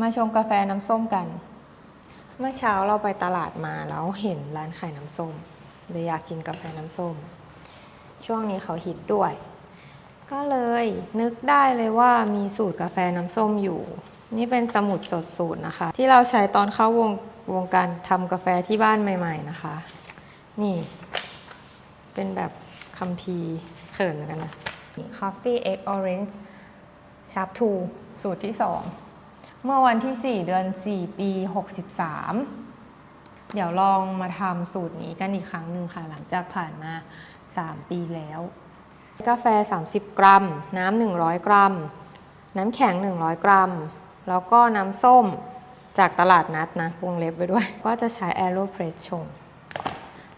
มาชงกาแฟน้ำส้มกัน เมื่อเช้าเราไปตลาดมาแล้วเห็นร้านขายน้ำส้มเลยอยากกินกาแฟน้ำส้ม ช่วงนี้เขาฮิตด้วย ก็เลยนึกได้เลยว่ามีสูตรกาแฟน้ำส้มอยู่ นี่เป็นสมุดจดสูตรนะคะ ที่เราใช้ตอนเข้าวงวงการทำกาแฟที่บ้านใหม่ ๆนะคะ นี่ เป็นแบบคัมภีร์เขินเหมือนกันนะนี่ Coffee Egg Orange Sharp 2สูตรที่ 2 เมื่อวันที่ 4 เดือน 4 ปี 63 เดี๋ยวลองมาทำสูตรนี้กันอีกครั้งหนึ่งค่ะ หลังจากผ่านมา 3 ปีแล้ว กาแฟ 30 กรัม น้ำ 100 กรัม น้ำแข็ง 100 กรัม แล้วก็น้ำส้มจากตลาดนัดนะวงเล็บไว้ด้วย ก็จะใช้ Aeropress ชง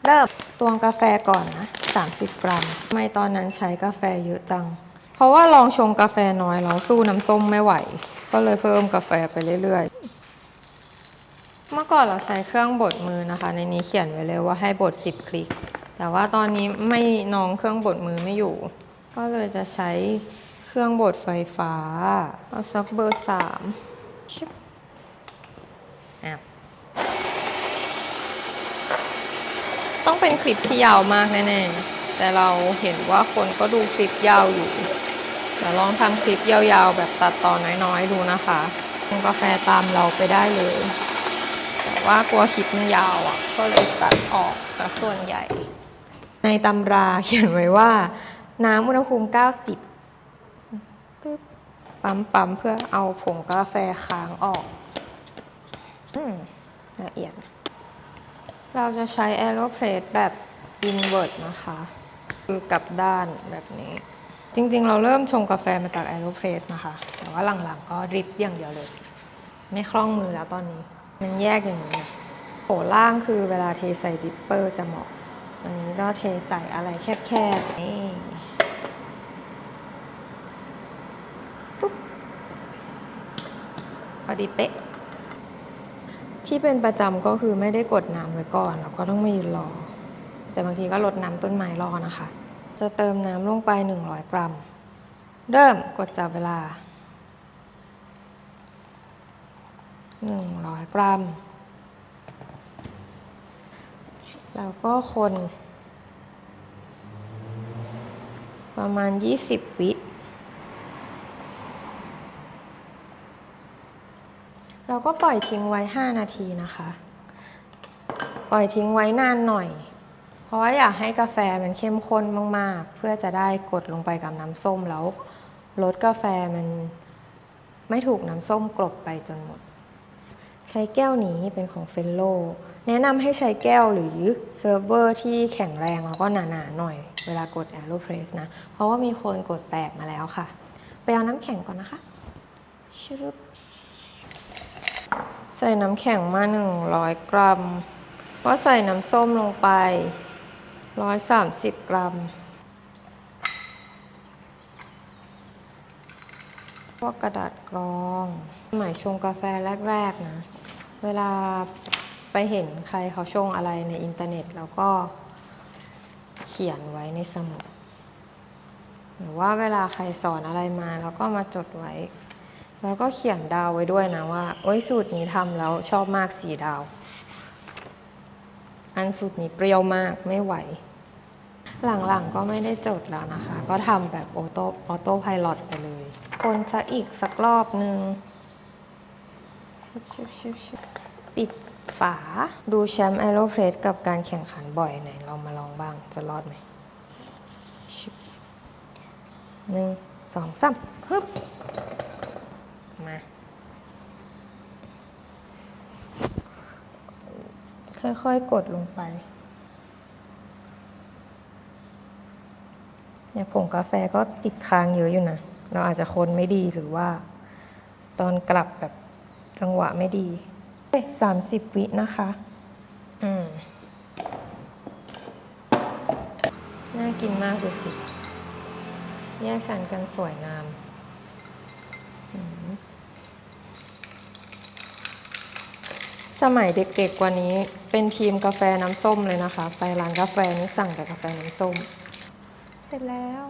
เริ่มตวงกาแฟก่อนนะ 30 กรัมทำไมตอนนั้นใช้กาแฟเยอะจัง เพราะว่าลองชงกาแฟน้อยแล้วสู้น้ำส้มไม่ไหว ก็เลยเพิ่มกาแฟไปเรื่อยๆ เมื่อก่อนเราใช้เครื่องบดมือนะคะ ในนี้เขียนไว้เลยว่าให้บด 10 คลิก แต่ว่าตอนนี้ไม่น้องเครื่องบดมือไม่อยู่ ก็เลยจะใช้เครื่องบดไฟฟ้า เอาสักเบอร์สามชิบอะต้องเป็นคลิปที่ยาวมากแน่ๆ แต่เราเห็นว่าคนก็ดูคลิปยาวอยู่ เดี๋ยวลองทำคลิปยาวๆ แบบตัดต่อน้อยๆ ดูนะคะกาแฟตามเราไปได้เลย แต่ว่ากลัวคลิปมันยาวอะ ก็เลยตัดออกซะส่วนใหญ่ ในตำราเขียนไว้ว่า น้ำอุณหภูมิ 90ปึ๊บปั๊มปั๊มๆเพื่อเอาผงกาแฟค้างออกอืมละเอียด เราจะใช้ Aeropress แบบ invert นะคะ คือกลับด้านแบบนี้ จริงๆ เราเริ่มชงกาแฟมาจาก Aeropress นะคะ แต่ว่าหลังๆ ก็ดริปอย่างเดียวเลย ไม่คล่องมือแล้วตอนนี้ มันแยกอย่างนี้โถล่างคือเวลาเทใส่ดิปเปอร์จะเหมาะ อันนี้ก็เทใส่อะไรแคบๆ นี่ปุ๊บพอดีเป๊ะ ที่เป็นประจำก็คือไม่ได้กดน้ำไว้ก่อน แล้วก็ต้องมายืนรอ แต่บางทีก็ลดน้ำต้นไม้รอนะคะ จะเติมน้ำลงไป 100 กรัม เริ่มกดจับเวลา 100 กรัม แล้วก็คน ประมาณ 20 วิเราก็ปล่อยทิ้งไว้ 5 นาทีนะคะ ปล่อยทิ้งไว้นานหน่อย ราะว่าอยากให้กาแฟมันเข้มข้นมาก ๆ เพื่อจะได้กดลงไปกับน้ำส้มแล้วรสกาแฟมันไม่ถูกน้ำส้มกลบไปจนหมด ใช้แก้วนี้เป็นของเฟลโล แนะนำให้ใช้แก้วหรือเซิร์ฟเวอร์ที่แข็งแรงแล้วก็หนาๆหน่อย เวลากด Aeropress นะ เพราะว่ามีคนกดแตกมาแล้วค่ะ ไปเอาน้ำแข็งก่อนนะคะชึบใส่น้ำแข็งมา 100 กรัม ก็ใส่น้ำส้มลงไป 130กรัม พวกกระดาษกรองสมัยชงกาแฟแรก ๆ นะ เวลาไปเห็นใครเขาชงอะไรในอินเทอร์เน็ต แล้วก็เขียนไว้ในสมุด หรือว่าเวลาใครสอนอะไรมา แล้วก็มาจดไว้ แล้วก็เขียนดาวไว้ด้วยนะว่า โอ้ยสูตรนี้ทำแล้วชอบมากสีดาว อันสูตรนี้เปรี้ยวมากไม่ไหว หลังๆก็ไม่ได้จดแล้วนะคะ ก็ทำแบบออโต้ออโต้พายロไปเลย คนสักอีกสักรอบหนึ่งชิบชิบชิบปิดฝาดูแชมป์แอโรเพรสกับการแข่งขันบ่อยไหนเรามาลองบ้างจะรอดไหมหนึ่งสองสามฮึบ มา ค่อยๆ กดลงไปเนี่ยผงกาแฟก็ติดค้างเยอะอยู่นะ เราอาจจะคนไม่ดีหรือว่า ตอนกลับแบบจังหวะไม่ดีสามสิบวินะคะ อืม น่ากินมากดูสิ แยกชั้นกันสวยงาม สมัยเด็กๆกว่านี้เป็นทีมกาแฟน้ำส้มเลยนะคะ ไปร้านกาแฟนี่สั่งแต่กาแฟน้ำส้ม เสร็จแล้ว